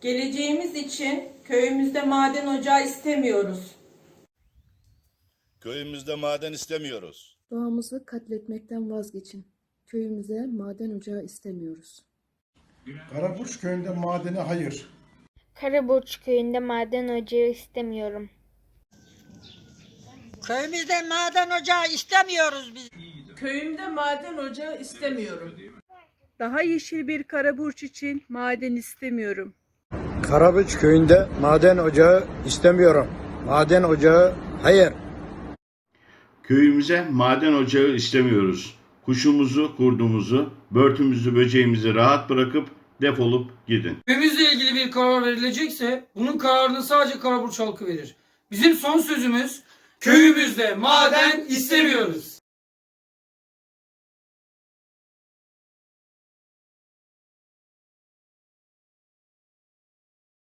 Geleceğimiz için köyümüzde maden ocağı istemiyoruz. Köyümüzde maden istemiyoruz. Doğamızı katletmekten vazgeçin. Köyümüze maden ocağı istemiyoruz. Karaburç köyünde madene hayır. Karaburç köyünde maden ocağı istemiyorum. Köyümüzde maden ocağı istemiyoruz biz. Köyümde maden ocağı istemiyorum. Daha yeşil bir karaburç için maden istemiyorum. Karabüç köyünde maden ocağı istemiyorum. Maden ocağı hayır. Köyümüze maden ocağı istemiyoruz. Kuşumuzu, kurdumuzu, börtümüzü, böceğimizi rahat bırakıp defolup gidin. Köyümüzle ilgili bir karar verilecekse bunun kararını sadece Karaburç halkı verir. Bizim son sözümüz köyümüzde maden istemiyoruz.